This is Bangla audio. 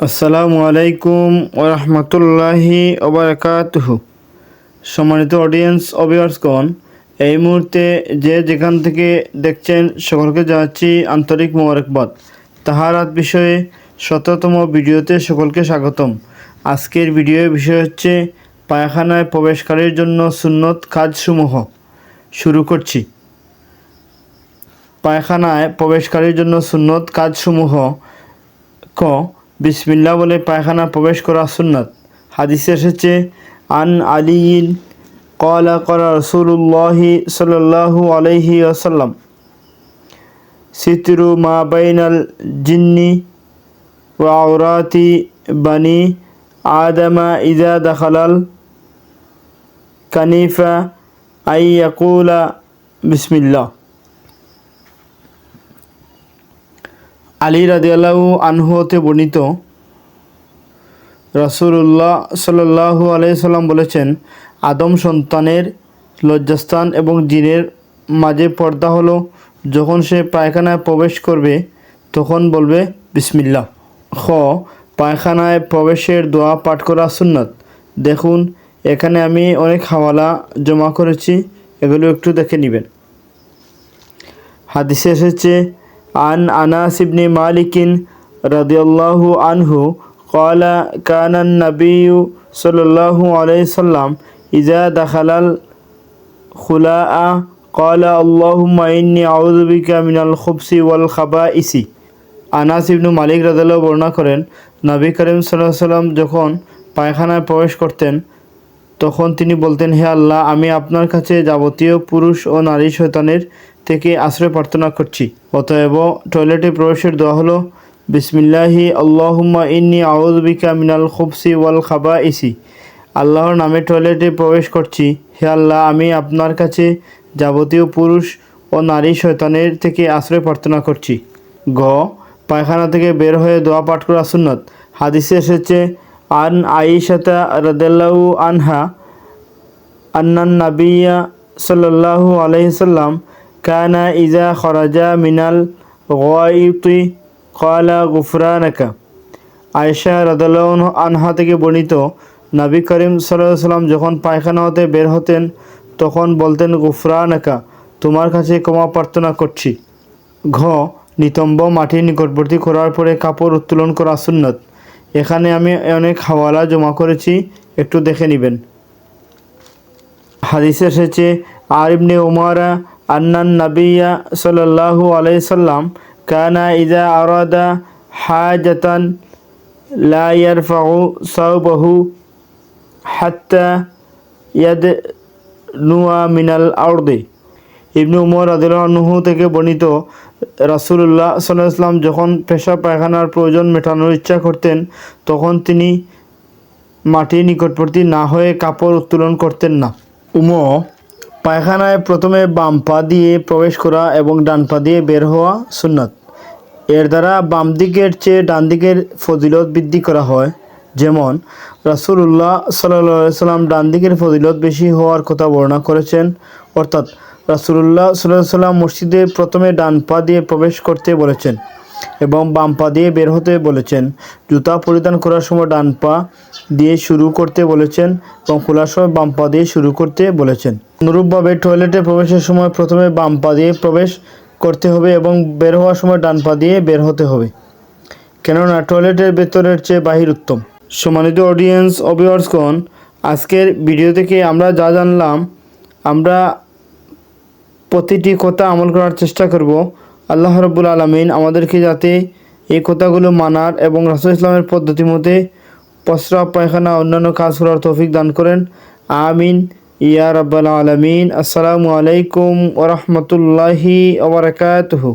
আসসালামু আলাইকুম ওরহমতুল্লাহি ওবরাকাতুহ। সম্মানিত অডিয়েন্স অবিয়ার্সগণ এই মুহূর্তে যে যেখান থেকে দেখছেন সকলকে জানাচ্ছি আন্তরিক মোবারকবাদ। তাহারাত বিষয়ে শততম ভিডিওতে সকলকে স্বাগতম। আজকের ভিডিওর বিষয় হচ্ছে, পায়খানায় প্রবেশকারীর জন্য সুন্নত কাজসমূহ। শুরু করছি। পায়খানায় প্রবেশকারীর জন্য সুন্নত কাজসমূহ ক বিসমিল্লা বলে পায়খানা প্রবেশ করা সুন্নাত। হাদিসে এসেছে, আন আলিইন কলা করা রসুল্লাহি সাল্লাল্লাহু আলাইহি আসাল্লাম সিতরু মা বাইনাল জিন্নি ওয়াউরাতি বানি আদমা ইজা দখলাল কানিফা আই ইয়াকুলা বিসমিল্লাহ। আলী রাদিয়াল্লাহু আনহু বর্ণিত রাসূলুল্লাহ সাল্লাল্লাহু আলাইসাল্লাম বলেছেন, আদম সন্তানের লজ্জাস্থান এবং জিনের মাঝে পর্দা হলো। যখন সে পায়খানায় প্রবেশ করবে, তখন বলবে, বিসমিল্লাহ। খ, পায়খানায় প্রবেশের দোয়া পাঠ করা সুন্নাত। দেখুন, এখানে আমি অনেক হাওয়ালা জমা করেছি, এগুলো একটু দেখে নেবেন। হাদিসে এসেছে আন আনাস ইবনে মালিকিন রাদিয়াল্লাহু আনহু قال كان النبي صلى الله عليه وسلم إذا دخل الخلاء قال اللهم إني أعوذ بك من الخبث والخبائث আনাস ইবনু মালিক রাদিয়াল্লাহু বর্ণনা করেন নবী করিম সাল্লাল্লাহু আলাইহি সাল্লাম যখন পায়খানায় প্রবেশ করতেন তখন তিনি বলতেন, হে আল্লাহ, আমি আপনার কাছে যাবতীয় পুরুষ ও নারী শৈতানের থেকে আশ্রয় প্রার্থনা করছি। অতএব টয়লেটে প্রবেশের দোয়া হলো, বিসমিল্লাহি, আল্লাহুম্মা ইন্নি আউযবিকা মিনাল খুবসি ওয়াল খাবা ইসি আল্লাহর নামে টয়লেটে প্রবেশ করছি। হে আল্লাহ, আমি আপনার কাছে যাবতীয় পুরুষ ও নারী শয়তানের থেকে আশ্রয় প্রার্থনা করছি। গ, পায়খানা থেকে বের হয়ে দোয়া পাঠ করা সুন্নত। হাদিসে এসেছে আন আইসাতা রাদাল্লাহু আনহা আন্নান নাবিয়া সাল্লাল্লাহু আলাইহি সাল্লাম কানা ইজা খরাজা মিনাল গায়িতি ক্বালা গুফরানাকা আয়েশা রাদাল্লাহু আনহা থেকে বর্ণিত, নবী করিম আলাইহি সাল্লাম যখন পায়খানা হতে বের হতেন, তখন বলতেন, গুফরানাকা, তোমার কাছে ক্ষমা প্রার্থনা করছি। ঘ, নিতম্ব মাটির নিকটবর্তী করার পরে কাপড় উত্তোলন করা সুন্নত। এখানে আমি অনেক হাওয়ালা জমা করেছি, একটু দেখে নেবেন। হাদিসে এসেছে, আর ইবনে উমারা আন্নান নাবিয়া সাল্লাল্লাহু আলাইহি সাল্লাম কানা ইজা আরাদা হাজাতান লা ইয়ারফাউ সাওবাহু হাত্তা ইয়াদ নুয়া মিনাল আউরদে ইবনু উমর আদিলহু থেকে বর্ণিত রাসুল্লাহ সাল্লাহ ইসলাম যখন পেশা পায়খানার প্রয়োজন মেটানোর ইচ্ছা করতেন, তখন তিনি মাটির নিকটবর্তী না হয়ে কাপড় উত্তোলন করতেন না। উম, পায়খানায় প্রথমে বাম পা দিয়ে প্রবেশ করা এবং ডান পা দিয়ে বের হওয়া সুন্নাত। এর দ্বারা বাম দিকের চেয়ে ডান দিকের ফজিলত বৃদ্ধি করা হয়। যেমন রাসুল্লাহ সাল্লাহ সাল্লাম ডান দিকের ফজিলত বেশি হওয়ার কথা বর্ণনা করেছেন। অর্থাৎ রাসুল্লাহ সাল্লাহ সাল্লাম মসজিদে প্রথমে ডান পা দিয়ে প্রবেশ করতে বলেছেন এবং বাম পা দিয়ে বের হতে বলেছেন। জুতা পরিধান করার সময় ডান পা দিয়ে শুরু করতে বলেছেন এবং খোলার সময় বাম পা দিয়ে শুরু করতে বলেছেন। অনুরূপভাবে টয়লেটে প্রবেশের সময় প্রথমে বাম পা দিয়ে প্রবেশ করতে হবে এবং বের হওয়ার সময় ডান পা দিয়ে বের হতে হবে। কেননা টয়লেটের ভেতরের চেয়ে বাহির উত্তম। সম্মানিত অডিয়েন্স অবিয়ার্সগণ আজকের ভিডিও থেকে আমরা যা জানলাম, আমরা প্রতিটি কথা আমল করার চেষ্টা করব। আল্লাহ রব্বুল আলমিন আমাদেরকে যাতে এই কথাগুলো মানার এবং রাসুল ইসলামের পদ্ধতি মতে প্রস্রাব পায়খানা, অন্যান্য কাজ করার তৌফিক দান করেন। আমিন। ইয়া রব্বাল আলমিন। আসসালামু আলাইকুম ওরহমতুল্লাহি ওবরাকাতহু